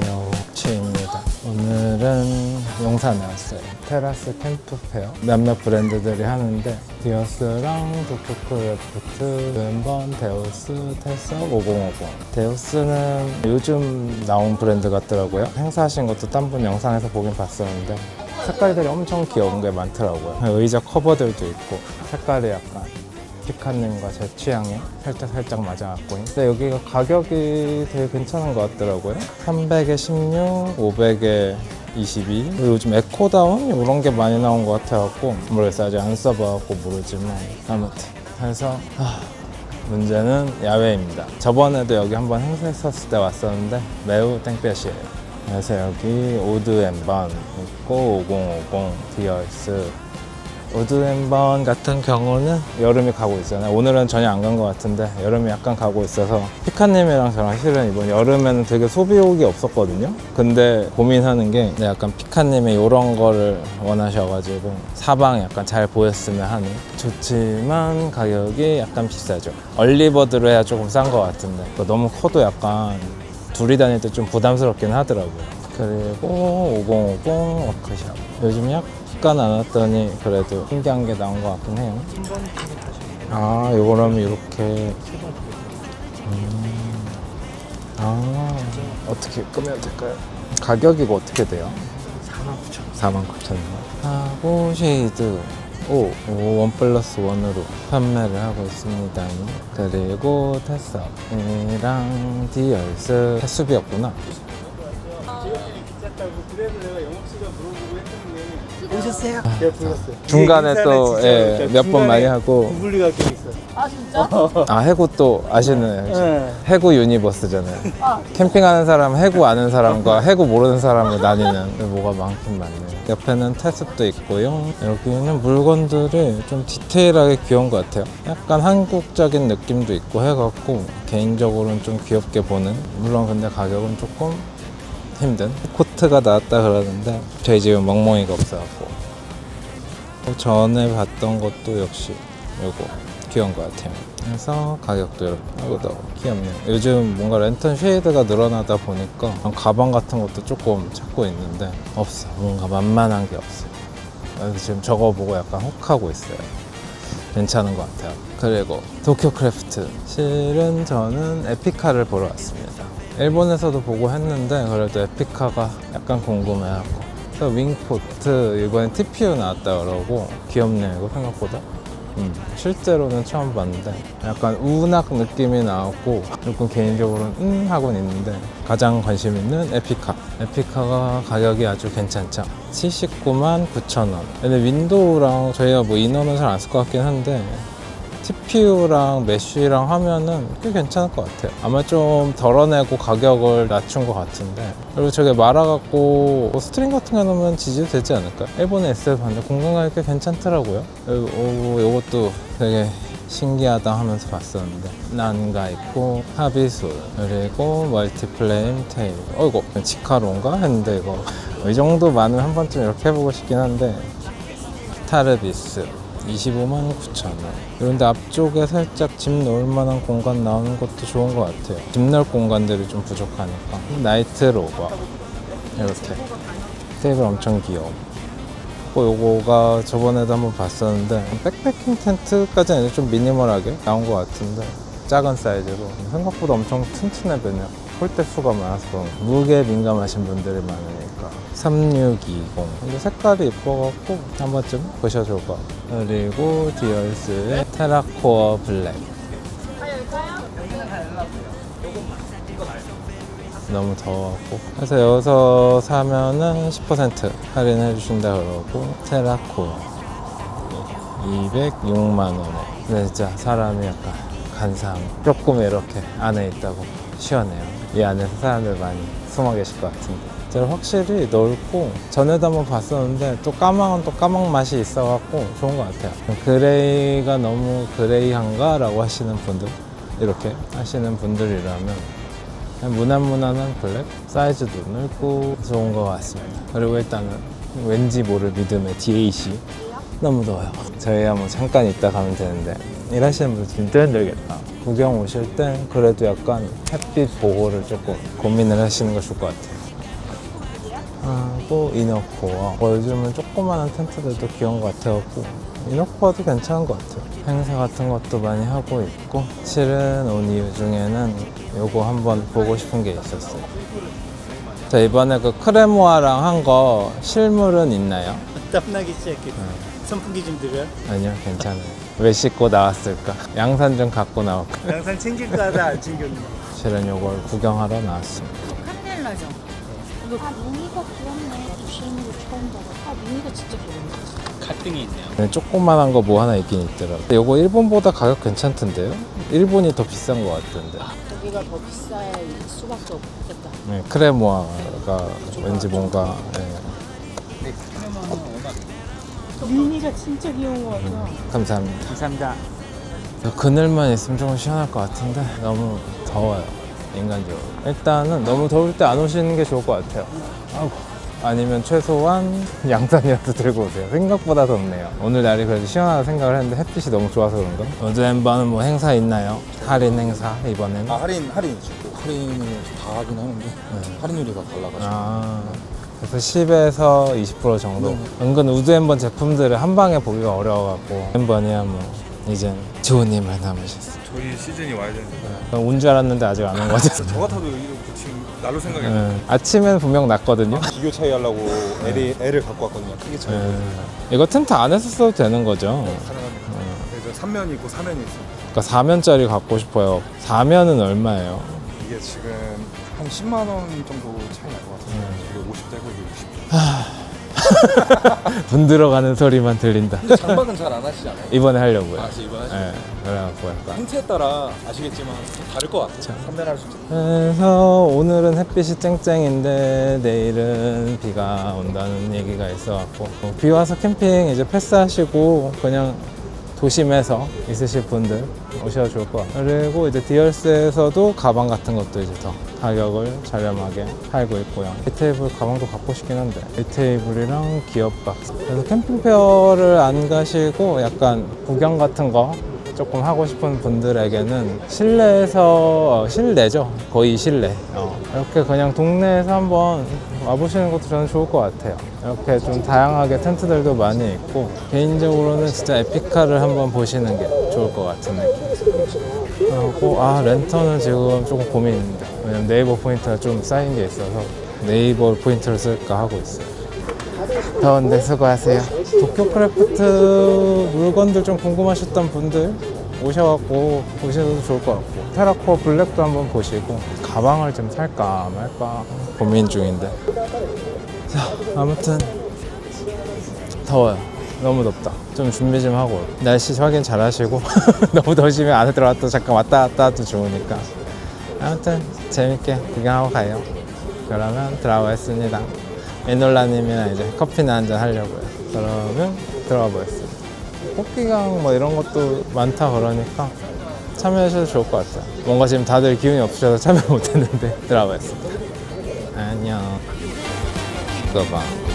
안녕하세요. 치입니다. 오늘은 용산에 왔어요. 테라스 캠프 페어. 몇몇 브랜드들이 하는데 디어스랑 도쿄크래프트, 웬번, 데우스, 테석, 5050. 데우스는 요즘 나온 브랜드 같더라고요. 행사하신 것도 딴 분 영상에서 보긴 봤었는데 색깔들이 엄청 귀여운 게 많더라고요. 의자 커버들도 있고 색깔이 약간 피카님과 제 취향에 살짝 살짝 맞아갖고 근데 여기가 가격이 되게 괜찮은 것 같더라고요. 300에 16, 500에 22 그리고 요즘 에코다운 이런 게 많이 나온 것 같아갖고 모르겠어요 아직 안 써봐갖고 모르지만 아무튼. 그래서 하, 문제는 야외입니다. 저번에도 여기 한번 행사했었을 때 왔었는데 매우 땡볕이에요. 그래서 여기 오드 앤번 있고 5050 디얼스 우드앤번 같은 경우는 여름이 가고 있잖아요. 오늘은 전혀 안 간 것 같은데 여름이 약간 가고 있어서 피카님이랑 저랑 실은 이번 여름에는 되게 소비욕이 없었거든요. 근데 고민하는 게 네, 약간 피카님이 이런 거를 원하셔가지고 사방이 약간 잘 보였으면 하는 좋지만 가격이 약간 비싸죠. 얼리버드로 해야 조금 싼 것 같은데 또 너무 커도 약간 둘이 다닐 때 좀 부담스럽긴 하더라고요. 그리고 5050 워크샵. 요즘 약간 안 왔더니 그래도 신기한 게 나온 것 같긴 해요. 아, 요거라면 이렇게. 음. 아, 어떻게 끄면 될까요? 가격이 이거 어떻게 돼요? 49,000원. 하고 쉐이드. 오, 오, 원 플러스 원으로 판매를 하고 있습니다. 그리고 테스업이랑 디얼스 해수비였구나. 오셨어요? 제가 불렀어요. 중간에 또 진짜 예, 진짜 몇번 중간에 많이 하고 구불리가 좀 있어요. 아 해구 또 아시는 네. 해구 유니버스잖아요. 캠핑하는 사람 해구 아는 사람과 해구 모르는 사람을 나뉘는 뭐가 많긴 많네요. 옆에는 테스도 있고요. 여기는 물건들이 좀 디테일하게 귀여운 것 같아요. 약간 한국적인 느낌도 있고 해갖고 개인적으로는 좀 귀엽게 보는. 물론 근데 가격은 조금 힘든. 코트가 나왔다 그러는데 저희 집은 멍멍이가 없어갖고 전에 봤던 것도 역시 요거 귀여운 것 같아요. 그래서 가격도 이렇게 귀엽네요. 요즘 뭔가 랜턴 쉐이드가 늘어나다 보니까 가방 같은 것도 조금 찾고 있는데 없어. 뭔가 만만한 게 없어요. 그래서 지금 저거 보고 약간 혹하고 있어요. 괜찮은 것 같아요. 그리고 도쿄 크래프트. 실은 저는 에피카를 보러 왔습니다. 일본에서도 보고 했는데 그래도 에피카가 약간 궁금해하고. 그래서 윙포트 이번에 TPU 나왔다 그러고 귀엽네요 이거 생각보다. 음, 실제로는 처음 봤는데 약간 우낙 느낌이 나왔고 조금 개인적으로는 음 하고는 있는데 가장 관심 있는 에피카. 에피카가 가격이 아주 괜찮죠. 79만 9천 원. 근데 윈도우랑 저희가 뭐 인원은 잘 안 쓸 것 같긴 한데 TPU랑 메쉬랑 하면은 꽤 괜찮을 것 같아요. 아마 좀 덜어내고 가격을 낮춘 것 같은데. 그리고 저게 말아갖고 뭐 스트링 같은 거 넣으면 지지도 되지 않을까요? 일본의 SL 봤는데 공간감이 꽤 괜찮더라고요. 오, 요것도 되게 신기하다 하면서 봤었는데 난가 있고 하비술 그리고 멀티플레임 테이블 어이구 치카로인가 했는데 이거 이 정도 많으면 한 번쯤 이렇게 해보고 싶긴 한데 타르비스 25만 9천 원. 그런데 앞쪽에 살짝 집 넣을 만한 공간 나오는 것도 좋은 것 같아요. 집 넣을 공간들이 좀 부족하니까. 나이트 로버. 이렇게. 테이블 엄청 귀여워. 또 요거가 저번에도 한번 봤었는데 백패킹 텐트까지는 좀 미니멀하게 나온 것 같은데 작은 사이즈로 생각보다 엄청 튼튼해 보이네요. 홀대 수가 많아서 무게 민감하신 분들이 많으니까. 3620 근데 색깔이 예뻐갖고 한 번쯤 같아요 그리고 디얼스의 테라코어 블랙. 너무 더워갖고. 그래서 여기서 사면은 10% 할인해 주신다 그러고 테라코어. 206만 원에. 근데 진짜 사람이 약간 간사함. 조금 이렇게 안에 있다고 시원해요 이 안에서 사람들 많이 숨어 계실 것 같은데. 제가 확실히 넓고 전에도 한번 봤었는데 또 까망은 또 까망 맛이 있어갖고 좋은 것 같아요. 그레이가 너무 그레이한가? 라고 하시는 분들 이렇게 하시는 분들이라면 무난무난한 블랙 사이즈도 넓고 좋은 것 같습니다. 그리고 일단은 왠지 모를 믿음의 DAC 너무 더워요. 저희야 뭐 잠깐 있다 가면 되는데. 일하시는 분들 진짜 힘들겠다. 구경 오실 때 그래도 약간 햇빛 보호를 조금 고민을 하시는 거 좋을 것 같아요. 하고 이너코어 뭐 요즘은 조그마한 텐트들도 귀여운 것 같아갖고 이너코어도 괜찮은 것 같아요. 행사 같은 것도 많이 하고 있고 실은 온 이유 중에는 요거 한번 보고 싶은 게 있었어요. 자 이번에 그 크레모아랑 한 거 실물은 있나요? 땀나기 시작했어. 선풍기 좀 드려. 아니요 괜찮아요 왜 씻고 나왔을까 양산 좀 갖고 나올까 영상 챙길 거 하다 안 챙겼네. 실은 요걸 구경하러 나왔습니다 칸넬라죠? 아 미니가 귀엽네. 주시는 거 처음 봐봐. 아 미니가 진짜 귀엽네. 갈등이 있네요. 네, 조그만한 거 뭐 하나 있긴 있더라고요. 근데 요거 일본보다 가격 괜찮던데요? 일본이 더 비싼 것 같던데. 여기가 더 비쌀 수밖에 없겠다. 네, 크레모아가 왠지 뭔가 네, 미니가 진짜 귀여운 거 같아. 감사합니다. 감사합니다. 그늘만 있으면 좀 시원할 것 같은데 너무 더워요 인간적으로. 일단은 너무 더울 때 안 오시는 게 좋을 것 같아요. 아이고. 아니면 최소한 양산이라도 들고 오세요. 생각보다 덥네요. 오늘 날이 그래도 시원하다 생각을 했는데 햇빛이 너무 좋아서 그런가? 어제 엠바는 뭐 행사 있나요? 할인 행사 이번에는? 아 할인 할인. 할인을 다 하긴 하는데 할인율이가 달라가지고 아, 그래서 10에서 20% 정도. 은근 우드 엠번 제품들을 한 방에 보기가 어려워갖고 엠번이야 뭐 이제 좋은 일만 남으셨어. 저희 시즌이 와야 되는데 온 줄 알았는데 아직 안온 거지. 저 같아도 이거 지금 날로 생각이 안 나요. 네. 아침엔 분명 났거든요. 비교 차이 하려고 L이, L을 갖고 왔거든요. 크기 차이. 네. 이거 텐트 안에서 써도 되는 거죠. 가능합니다. 그래서 3면이 있고 4면이 있어요. 그러니까 4면짜리 갖고 싶어요. 4면은 얼마예요? 이게 지금 한 10만 원 정도 차이 날 것 같아요. 이게 50대고 이게 60대. 분 들어가는 소리만 들린다. 근데 장박은 잘 안 하시잖아요. 이번에 하려고요. 아, 이번 하시 네, 그래갖고 약간. 형태에 따라 아시겠지만 좀 다를 것 같아요. 선별할 수 있죠. 그래서 오늘은 햇빛이 쨍쨍인데 내일은 비가 온다는 얘기가 있어갖고 어, 비 와서 캠핑 이제 패스하시고 그냥 도심에서 있으실 분들 오셔도 좋을 것 같아요. 그리고 이제 디얼스에서도 가방 같은 것도 이제 더 가격을 저렴하게 팔고 있고요. 이 테이블 가방도 갖고 싶긴 한데 이 테이블이랑 기업 박스. 그래서 캠핑페어를 안 가시고 약간 구경 같은 거 조금 하고 싶은 분들에게는 실내에서 어, 실내죠 거의 실내 어, 이렇게 그냥 동네에서 한번 와보시는 것도 저는 좋을 것 같아요. 이렇게 좀 다양하게 텐트들도 많이 있고 개인적으로는 진짜 에피카를 한번 보시는 게 좋을 것 같은 느낌. 그리고 아 랜턴은 지금 조금 고민입니다. 왜냐면 네이버 포인트가 좀 쌓인 게 있어서 네이버 포인트를 쓸까 하고 있어요. 더운데 수고하세요. 도쿄 크래프트 물건들 좀 궁금하셨던 분들 오셔갖고 보셔도 좋을 것 같고 테라코어 블랙도 한번 보시고 가방을 좀 살까 말까 고민 중인데 자 아무튼 더워요. 너무 덥다. 좀 준비 좀 하고 날씨 확인 잘 하시고 너무 더우시면 안에 들어갔다 잠깐 왔다 갔다 해도 좋으니까 아무튼 재밌게 구경하고 가요. 그러면 들어가겠습니다. 에놀라님이랑 이제 커피나 한잔 하려고요. 그러면 들어가 보겠습니다. 꽃기강 뭐 이런 것도 많다 그러니까 참여하셔도 좋을 것 같아요. 뭔가 지금 다들 기운이 없으셔서 참여 못했는데 보겠습니다. 안녕. 이거 봐.